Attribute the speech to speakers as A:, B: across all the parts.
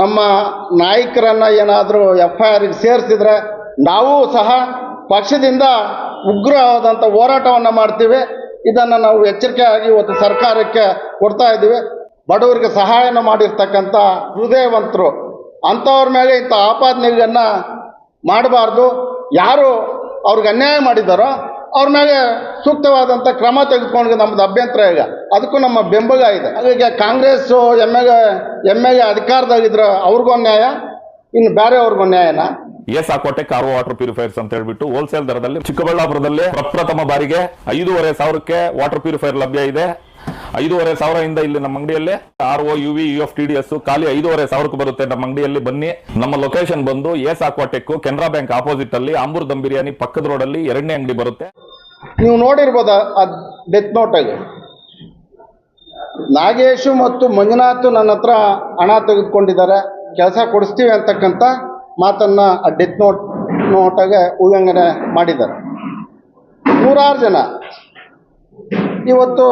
A: ನಮ್ಮ ನಾಯಕರನ್ನ ಏನಾದರೂ ಎಫ್ ಐ ಆರ್ಗೆ ಸೇರಿಸಿದ್ರೆ ನಾವು ಸಹ ಪಕ್ಷದಿಂದ ಉಗ್ರವಾದಂಥ ಹೋರಾಟವನ್ನು ಮಾಡ್ತೀವಿ. ಇದನ್ನು ನಾವು ಎಚ್ಚರಿಕೆಯಾಗಿ ಇವತ್ತು ಸರ್ಕಾರಕ್ಕೆ ಕೊಡ್ತಾ ಇದ್ದೀವಿ. ಬಡವರಿಗೆ ಸಹಾಯನ ಮಾಡಿರ್ತಕ್ಕಂಥ ಹೃದಯವಂತರು, ಅಂಥವ್ರ ಮೇಲೆ ಇಂಥ ಆಪಾದನೆಗಳನ್ನು ಮಾಡಬಾರ್ದು. ಯಾರು ಅವ್ರಿಗೆ ಅನ್ಯಾಯ ಮಾಡಿದಾರೋ ಅವ್ರ ಮೇಲೆ ಸೂಕ್ತವಾದಂಥ ಕ್ರಮ ತೆಗೆದುಕೊಂಡು ನಮ್ಮದು ಅಭ್ಯಂತರ ಈಗ. ಅದಕ್ಕೂ ನಮ್ಮ ಬೆಂಬಲ ಇದೆ. ಹಾಗಾಗಿ Congress M L M L A ಅಧಿಕಾರದಾಗಿದ್ರೆ ಅವ್ರಿಗೂ ನ್ಯಾಯ ಇನ್ನು ಬೇರೆ ಬೇರೆಯವ್ರಿಗೂ ನ್ಯಾಯನಾ?
B: ಎಸ್ ಆಕೋಟೆ ಕಾರ್ ವಾಟರ್ ಪ್ಯೂರಿಫೈರ್ಸ್ ಅಂತ ಹೇಳ್ಬಿಟ್ಟು ಹೋಲ್ಸೇಲ್ ದರದಲ್ಲಿ ಚಿಕ್ಕಬಳ್ಳಾಪುರದಲ್ಲಿ ಪ್ರಪ್ರಥಮ ಬಾರಿಗೆ ಐದೂವರೆ ಸಾವಿರಕ್ಕೆ ವಾಟರ್ ಪ್ಯೂರಿಫೈರ್ ಲಭ್ಯ ಇದೆ. ಐದೂವರೆ ಸಾವಿರದಿಂದ ಇಲ್ಲಿ ನಮ್ಮ ಅಂಗಡಿಯಲ್ಲಿ R O U V U F T D S ಖಾಲಿ ಐದೂವರೆ ಸಾವಿರಕ್ಕೆ ಬರುತ್ತೆ ನಮ್ಮ ಅಂಗಡಿಯಲ್ಲಿ. ಬನ್ನಿ. ನಮ್ಮ ಲೊಕೇಶನ್ ಬಂದು S Aquatech Canara bank opposite ಅಲ್ಲಿ ಆಂಬೂರ್ ದಮ್ ಬಿರಿಯಾನಿ ಪಕ್ಕದ ರೋಡಲ್ಲಿ ಎರಡನೇ ಅಂಗಡಿ ಬರುತ್ತೆ.
A: ನೀವು ನೋಡಿರ್ಬೋದ ಆ ಡೆತ್ ನೋಟಾಗಿ ನಾಗೇಶು ಮತ್ತು ಮಂಜುನಾಥ್ ನನ್ನ ಹತ್ರ ಹಣ ತೆಗೆದುಕೊಂಡಿದ್ದಾರೆ, ಕೆಲಸ ಕೊಡಿಸ್ತೀವಿ ಅಂತಕ್ಕಂಥ ಮಾತನ್ನು ಆ ಡೆತ್ ನೋಟ್ ನೋಟಾಗೆ ಉಲ್ಲಂಘನೆ ಮಾಡಿದ್ದಾರೆ. ನೂರಾರು ಜನ. ಇವತ್ತು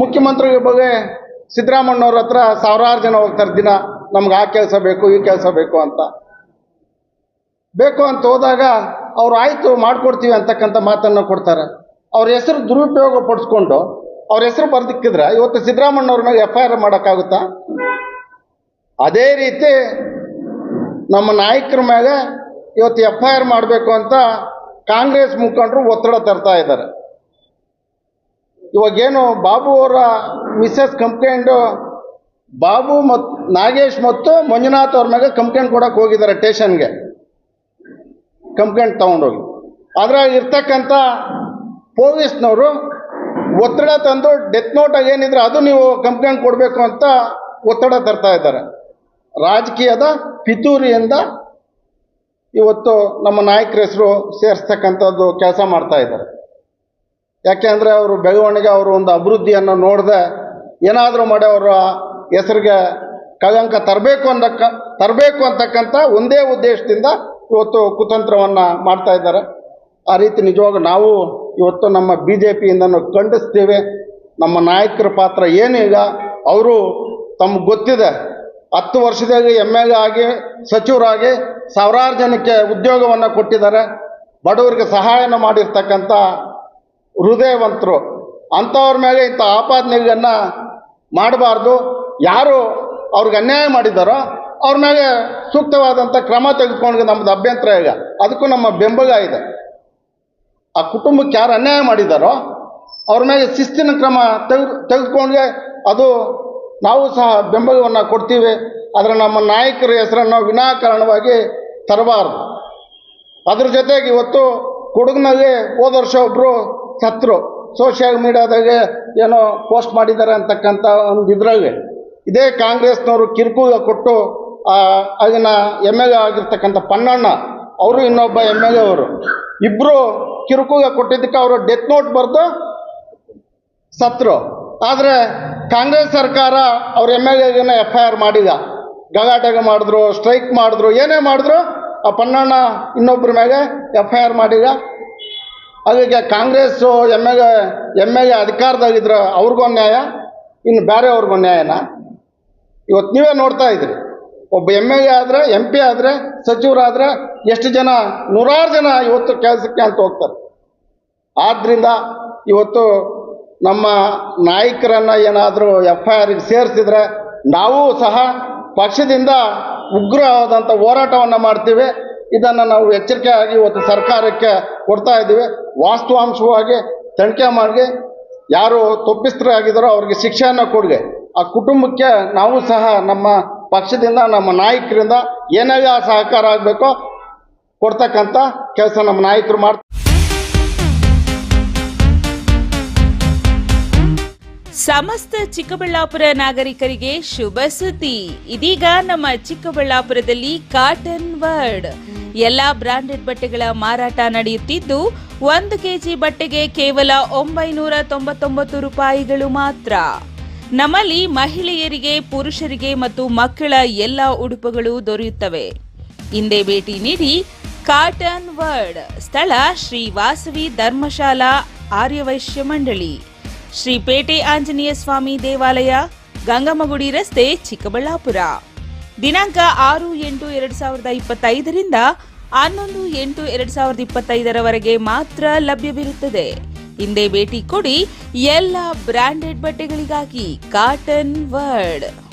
A: ಮುಖ್ಯಮಂತ್ರಿ ಬಗ್ಗೆ ಸಿದ್ದರಾಮಣ್ಣವ್ರ ಹತ್ರ ಸಾವಿರಾರು ಜನ ಹೋಗ್ತಾರೆ ದಿನ ನಮ್ಗೆ ಆ ಕೆಲಸ ಬೇಕು, ಈ ಕೆಲಸ ಬೇಕು ಅಂತ. ಬೇಕು ಅಂತ ಹೋದಾಗ ಅವ್ರು ಆಯಿತು ಮಾಡ್ಕೊಡ್ತೀವಿ ಅಂತಕ್ಕಂಥ ಮಾತನ್ನು ಕೊಡ್ತಾರೆ. ಅವ್ರ ಹೆಸರು ದುರುಪಯೋಗ ಪಡಿಸ್ಕೊಂಡು ಅವ್ರ ಹೆಸರು ಬರ್ದಿಕ್ಕಿದ್ರೆ ಇವತ್ತು ಸಿದ್ದರಾಮಣ್ಣವ್ರನ್ನ ಎಫ್ ಐ ಆರ್ ಮಾಡೋಕ್ಕಾಗುತ್ತಾ? ಅದೇ ರೀತಿ ನಮ್ಮ ನಾಯಕರ ಮೇಲೆ ಇವತ್ತು ಎಫ್ ಐ ಆರ್ ಮಾಡಬೇಕು ಅಂತ ಕಾಂಗ್ರೆಸ್ ಮುಖಂಡರು ಒತ್ತಡ ತರ್ತಾ ಇದ್ದಾರೆ. ಇವಾಗೇನು ಬಾಬು ಅವರ ಮಿಸ್ಸಸ್ ಕಂಪ್ಲೇಂಟು ಬಾಬು ಮತ್ತು ನಾಗೇಶ್ ಮತ್ತು ಮಂಜುನಾಥ್ ಅವ್ರ ಮೇಲೆ ಕಂಪ್ಲೇಂಟ್ ಕೊಡಕ್ಕೆ ಹೋಗಿದ್ದಾರೆ ಸ್ಟೇಷನ್ಗೆ. ಕಂಪ್ಲೇಂಟ್ ತೊಗೊಂಡೋಗಿ. ಅದ್ರಾಗ ಇರ್ತಕ್ಕಂಥ ಪೊಲೀಸ್ನವರು ಒತ್ತಡ ತಂದು ಡೆತ್ ನೋಟ್ ಏನಿದ್ರೆ ಅದು ನೀವು ಕಂಪ್ಲೇಂಟ್ ಕೊಡಬೇಕು ಅಂತ ಒತ್ತಡ ತರ್ತಾ ಇದ್ದಾರೆ. ರಾಜಕೀಯದ ಪಿತೂರಿಯಿಂದ ಇವತ್ತು ನಮ್ಮ ನಾಯಕರ ಹೆಸರು ಸೇರಿಸ್ತಕ್ಕಂಥದ್ದು ಕೆಲಸ ಮಾಡ್ತಾ ಇದ್ದಾರೆ. ಯಾಕೆಂದರೆ ಅವರು ಬೆಳವಣಿಗೆ, ಅವರು ಒಂದು ಅಭಿವೃದ್ಧಿಯನ್ನು ನೋಡದೆ ಏನಾದರೂ ಮಾಡಿ ಅವರ ಹೆಸರಿಗೆ ಕಳಂಕ ತರಬೇಕು ಅನ್ನಕ್ಕ ತರಬೇಕು ಅಂತಕ್ಕಂಥ ಒಂದೇ ಉದ್ದೇಶದಿಂದ ಇವತ್ತು ಕುತಂತ್ರವನ್ನು ಮಾಡ್ತಾ ಇದ್ದಾರೆ. ಆ ರೀತಿ ನಿಜವಾಗ ನಾವು ಇವತ್ತು ನಮ್ಮ ಬಿ ಜೆ ಪಿಯಿಂದನೂ ನಮ್ಮ ನಾಯಕರ ಪಾತ್ರ ಏನೀಗ ಅವರು ತಮ್ಗೆ ಗೊತ್ತಿದೆ. ಹತ್ತು ವರ್ಷದಾಗ ಎಂ ಎಲ್ ಎ ಆಗಿ, ಸಚಿವರಾಗಿ ಸಾವಿರಾರು ಜನಕ್ಕೆ ಉದ್ಯೋಗವನ್ನು ಕೊಟ್ಟಿದ್ದಾರೆ. ಬಡವರಿಗೆ ಸಹಾಯನ ಮಾಡಿರ್ತಕ್ಕಂಥ ಹೃದಯವಂತರು. ಅಂಥವ್ರ ಮೇಲೆ ಇಂಥ ಆಪಾದನೆಗಳನ್ನು ಮಾಡಬಾರ್ದು. ಯಾರು ಅವ್ರಿಗೆ ಅನ್ಯಾಯ ಮಾಡಿದಾರೋ ಅವ್ರ ಮೇಲೆ ಸೂಕ್ತವಾದಂಥ ಕ್ರಮ ತೆಗೆದುಕೊಂಡು ನಮ್ಮದು ಅಭ್ಯಂತರ ಈಗ. ಅದಕ್ಕೂ ನಮ್ಮ ಬೆಂಬಲ ಇದೆ. ಆ ಕುಟುಂಬಕ್ಕೆ ಯಾರು ಅನ್ಯಾಯ ಮಾಡಿದಾರೋ ಅವ್ರ ಮೇಲೆ ಶಿಸ್ತಿನ ಕ್ರಮ ತೆಗೆದು ಅದು ನಾವು ಸಹ ಬೆಂಬಲವನ್ನು ಕೊಡ್ತೀವಿ. ಆದರೆ ನಮ್ಮ ನಾಯಕರ ಹೆಸರನ್ನು ವಿನಾಕಾರಣವಾಗಿ ತರಬಾರ್ದು. ಅದ್ರ ಜೊತೆಗೆ ಇವತ್ತು ಕೊಡಗಿನಲ್ಲಿ ಹೋದ ವರ್ಷ ಒಬ್ಬರು ಸತ್ರು ಸೋಷಿಯಲ್ ಮೀಡಿಯಾದಾಗೆ ಏನೋ ಪೋಸ್ಟ್ ಮಾಡಿದ್ದಾರೆ ಅಂತಕ್ಕಂಥ ಒಂದು ಇದ್ರಾಗೆ ಇದೇ ಕಾಂಗ್ರೆಸ್ನವರು ಕಿರುಕುಳ ಕೊಟ್ಟು ಆಗಿನ ಎಂ ಎಲ್ ಎ ಆಗಿರ್ತಕ್ಕಂಥ ಪನ್ನಣ್ಣ, ಅವರು ಇನ್ನೊಬ್ಬ ಎಂ ಎಲ್ ಎ ಅವರು. ಇಬ್ಬರು ಕಿರುಕುಗ ಕೊಟ್ಟಿದ್ದಕ್ಕೆ ಅವರು ಡೆತ್ ನೋಟ್ ಬರೆದು ಸತ್ರು. ಆದರೆ ಕಾಂಗ್ರೆಸ್ ಸರ್ಕಾರ ಅವ್ರ ಎಂ ಎಲ್ ಎನ ಎಫ್ ಐ ಆರ್ ಮಾಡಿದ. ಗಲಾಟೆಗೆ ಮಾಡಿದ್ರು ಸ್ಟ್ರೈಕ್ ಮಾಡಿದ್ರು, ಏನೇ ಮಾಡಿದ್ರು ಆ ಪನ್ನಣ್ಣ ಇನ್ನೊಬ್ಬರ ಮೇಲೆ ಎಫ್ ಐ ಆರ್ ಮಾಡಿದ. ಅದಕ್ಕೆ Congress M L A M L A ಅಧಿಕಾರದಾಗಿದ್ರೆ ಅವ್ರಿಗೂ ನ್ಯಾಯ ಇನ್ನು ಬೇರೆಯವ್ರಿಗೊಂದು ನ್ಯಾಯನ ಇವತ್ತು ನೀವೇ ನೋಡ್ತಾ ಇದ್ರಿ. ಒಬ್ಬ ಎಂ ಎಲ್ ಎ ಆದರೆ ಎಂ ಪಿ ಆದರೆ, ಸಚಿವರಾದರೆ ಎಷ್ಟು ಜನ, ನೂರಾರು ಜನ ಇವತ್ತು ಕೆಲಸಕ್ಕೆ ಅಂತ ಹೋಗ್ತಾರೆ. ಆದ್ದರಿಂದ ಇವತ್ತು ನಮ್ಮ ನಾಯಕರನ್ನು ಏನಾದರೂ ಎಫ್ ಐ ಆರ್ಗೆ ಸೇರಿಸಿದ್ರೆ ನಾವು ಸಹ ಪಕ್ಷದಿಂದ ಉಗ್ರವಾದಂಥ ಹೋರಾಟವನ್ನು ಮಾಡ್ತೀವಿ. ಇದನ್ನು ನಾವು ಎಚ್ಚರಿಕೆಯಾಗಿ ಇವತ್ತು ಸರ್ಕಾರಕ್ಕೆ ಕೊಡ್ತಾ ಇದ್ದೀವಿ. ವಾಸ್ತವಾಂಶವಾಗಿ ತನಿಖೆ ಮಾಡಿ, ಯಾರು ತಪ್ಪಿಸ್ತರಾಗಿದ್ದಾರೋ ಅವ್ರಿಗೆ ಶಿಕ್ಷೆಯನ್ನು ಕೊಡಿಗೆ ಆ ಕುಟುಂಬಕ್ಕೆ ನಾವು ಸಹ ನಮ್ಮ ಪಕ್ಷದಿಂದ ನಮ್ಮ ನಾಯಕರಿಂದ ಏನೇ ಸಹಕಾರ ಆಗಬೇಕೋ ಕೊಡ್ತಕ್ಕಂಥ ಕೆಲಸ ನಮ್ಮ ನಾಯಕರು ಮಾಡ್ತಾರೆ.
C: ಸಮಸ್ತ ಚಿಕ್ಕಬಳ್ಳಾಪುರ ನಾಗರಿಕರಿಗೆ ಶುಭ ಸುದ್ದಿ. ಇದೀಗ ನಮ್ಮ ಚಿಕ್ಕಬಳ್ಳಾಪುರದಲ್ಲಿ ಕಾಟನ್ ವರ್ಡ್ ಎಲ್ಲಾ ಬ್ರಾಂಡೆಡ್ ಬಟ್ಟೆಗಳ ಮಾರಾಟ ನಡೆಯುತ್ತಿದ್ದು, ಒಂದು ಕೆಜಿ ಬಟ್ಟೆಗೆ ಕೇವಲ ಒಂಬೈನೂರ ತೊಂಬತ್ತೊಂಬತ್ತು ರೂಪಾಯಿಗಳು ಮಾತ್ರ. ನಮ್ಮಲ್ಲಿ ಮಹಿಳೆಯರಿಗೆ, ಪುರುಷರಿಗೆ ಮತ್ತು ಮಕ್ಕಳ ಎಲ್ಲ ಉಡುಪುಗಳು ದೊರೆಯುತ್ತವೆ. ಹಿಂದೆ ಭೇಟಿ ನೀಡಿ ಕಾಟನ್ ವರ್ಡ್ ಸ್ಥಳ ಶ್ರೀ ವಾಸವಿ ಧರ್ಮಶಾಲಾ ಆರ್ಯವೈಶ್ಯ ಮಂಡಳಿ. ಶ್ರೀ ಪೇಟೆ ಆಂಜನೇಯ ಸ್ವಾಮಿ ದೇವಾಲಯ ಗಂಗಮ್ಮಗುಡಿ ರಸ್ತೆ ಚಿಕ್ಕಬಳ್ಳಾಪುರ. ದಿನಾಂಕ ಆರು ಎಂಟು ಎರಡು ಸಾವಿರದ ಇಪ್ಪತ್ತೈದರಿಂದ ಹನ್ನೊಂದು ಎಂಟು ಎರಡು ಸಾವಿರದ ಇಪ್ಪತ್ತೈದರವರೆಗೆ ಮಾತ್ರ ಲಭ್ಯವಿರುತ್ತದೆ. ಹಿಂದೆ ಭೇಟಿ ಕೊಡಿ ಎಲ್ಲ ಬ್ರಾಂಡೆಡ್ ಬಟ್ಟೆಗಳಿಗಾಗಿ ಕಾಟನ್ ವರ್ಡ್.